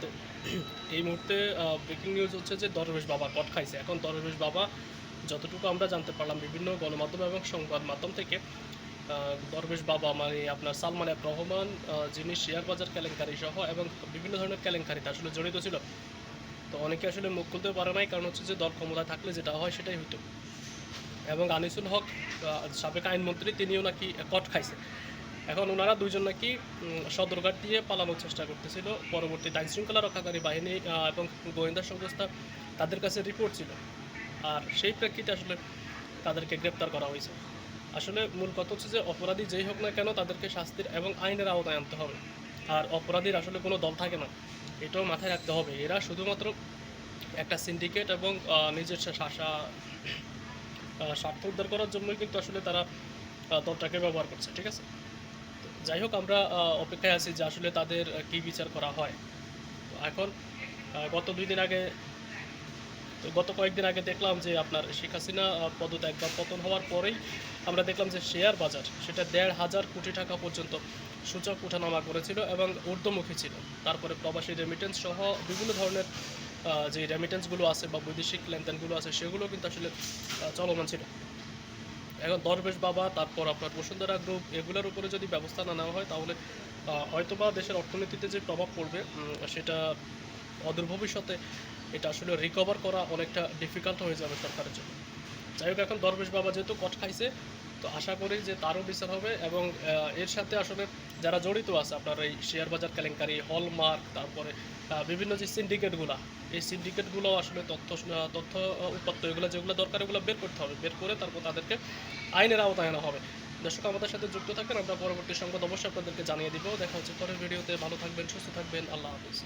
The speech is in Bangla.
তো এই মুহূর্তে ব্রেকিং নিউজ হচ্ছে যে দরবেশ বাবা কট খাইছে। এখন দরবেশ বাবা যতটুকু আমরা জানতে পারলাম বিভিন্ন গণমাধ্যম এবং সংবাদ মাধ্যম থেকে দরবেশ বাবা মানে আপনার সালমান এফ রহমান যিনি শেয়ার বাজার কেলেঙ্কারি সহ এবং বিভিন্ন ধরনের কেলেঙ্কারিতে আসলে জড়িত ছিল। তো অনেকে আসলে মুখ খুলতে পারে নাই, কারণ হচ্ছে যে দল ক্ষমতায় থাকলে যেটা হয় সেটাই হতো এবং আনিসুল হক সাবেক আইনমন্ত্রী, তিনিও নাকি কট খাইছে। এখন ওনারা দুইজন নাকি সদরঘাট দিয়ে পালানোর চেষ্টা করতেছিল। পরবর্তীতে আইন শৃঙ্খলা রক্ষাকারী বাহিনী এবং গোয়েন্দা সংস্থা তাদের কাছে রিপোর্ট ছিল। আর সেই প্রেক্ষিতে আসলে তাদেরকে গ্রেপ্তার করা হয়েছে। আসলে মূল কথা হচ্ছে যে, অপরাধী যেই হোক না কেন তাদেরকে শাস্তির এবং আইনের আওতায় আনতে হবে। আর অপরাধীর আসলে কোনো দল থাকে না, এটাও মাথায় রাখতে হবে। এরা শুধুমাত্র একটা সিন্ডিকেট এবং নিজের শাসা স্বার্থ উদ্ধার করার জন্যই কিন্তু আসলে তারা দলটাকে ব্যবহার করছে, ঠিক আছে? যাই হোক, আমরা অপেক্ষায় আছি যে আসলে তাদের কি বিচার করা হয়। এখন গত দুই দিন আগে তো গত কয়েকদিন আগে দেখলাম যে আপনার শেখ হাসিনা পদত্যাগ বা পতন হওয়ার পরেই আমরা দেখলাম যে শেয়ার বাজার, সেটা দেড় হাজার কোটি টাকা পর্যন্ত সূচক ওঠানামা করেছিল এবং ঊর্ধ্বমুখী ছিল। তারপরে প্রবাসী রেমিটেন্স সহ বিভিন্ন ধরনের যে রেমিটেন্সগুলো আছে বা বৈদেশিক লেনদেনগুলো আছে, সেগুলো কিন্তু আসলে চলমান ছিল। এখন দরবেশ বাবা, তারপর আপনার বসুন্ধরা গ্রুপ এগুলোর উপরে যদি ব্যবস্থা না নেওয়া হয়, তাহলে হয়তো হয়তোবা দেশের অর্থনীতিতে যে প্রভাব পড়বে সেটা অদূর ভবিষ্যতে এটা আসলে রিকভার করা অনেকটা ডিফিকাল্ট হয়ে যাবে সরকারের জন্য। যাই হোক, এখন দরবেশ বাবা যেহেতু কট খাইছে তো আশা করি যে তারও বিচার হবে এবং এর সাথে আসলে যারা জড়িত আছে, আপনার এই শেয়ার বাজার কেলেঙ্কারি, হলমার্ক, তারপরে বিভিন্ন যে সিন্ডিকেটগুলো এই সিন্ডিকেটগুলো আসলে তথ্য তথ্য উপাত্ত এগুলো যেগুলো দরকার এগুলো বের করতে হবে। বের করে তারপর তাদেরকে আইনের আওতায় আনা হবে। দর্শক, আমাদের সাথে যুক্ত থাকেন আমরা পরবর্তী সংবাদ অবশ্যই আপনাদেরকে জানিয়ে দিব। দেখা হচ্ছে পরের ভিডিওতে। ভালো থাকবেন, সুস্থ থাকবেন। আল্লাহ হাফিজ।